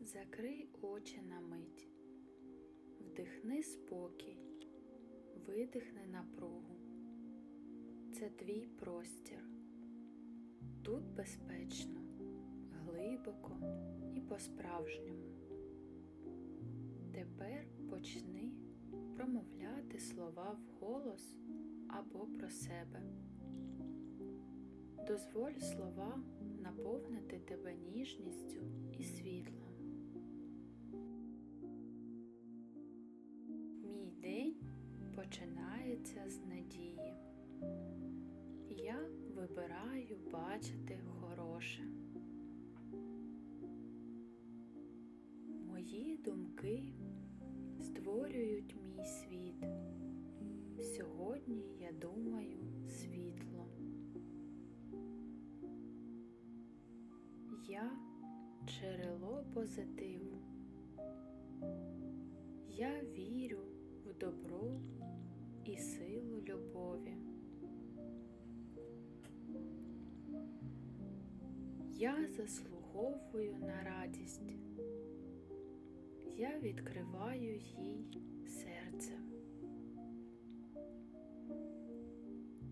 Закрий очі на мить, вдихни спокій, видихни напругу. Це твій простір. Тут безпечно, глибоко і по-справжньому. Тепер почни промовляти слова вголос або про себе. Дозволь словам наповнити тебе ніжністю і світлом. День починається з надії. Я вибираю бачити хороше. Мої думки створюють мій світ. Сьогодні я думаю світло. Я джерело позитиву. Я вірю добро і силу любові. Я заслуговую на радість. Я відкриваю їй серце.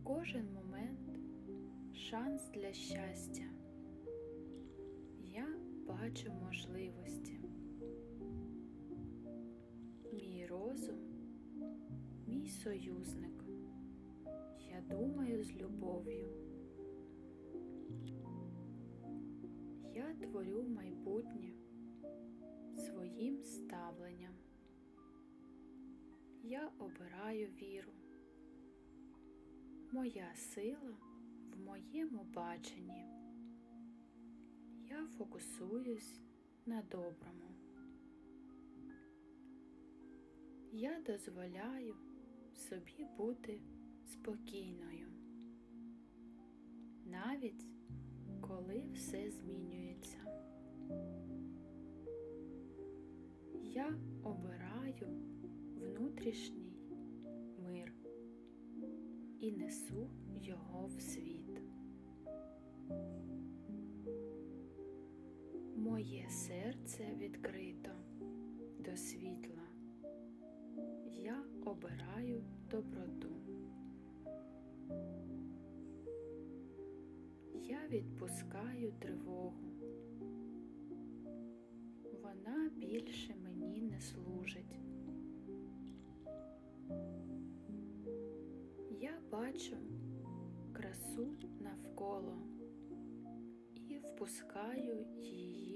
Кожен момент шанс для щастя. Я бачу можливості. Мій розум, мій союзник. Я думаю з любов'ю. Я творю майбутнє своїм ставленням. Я обираю віру. Моя сила в моєму баченні. Я фокусуюсь на доброму. Я дозволяю собі бути спокійною, навіть коли все змінюється. Я обираю внутрішній мир і несу його в світ. Моє серце відкрито до світла. Я обираю доброту. Я відпускаю тривогу. Вона більше мені не служить. Я бачу красу навколо і впускаю її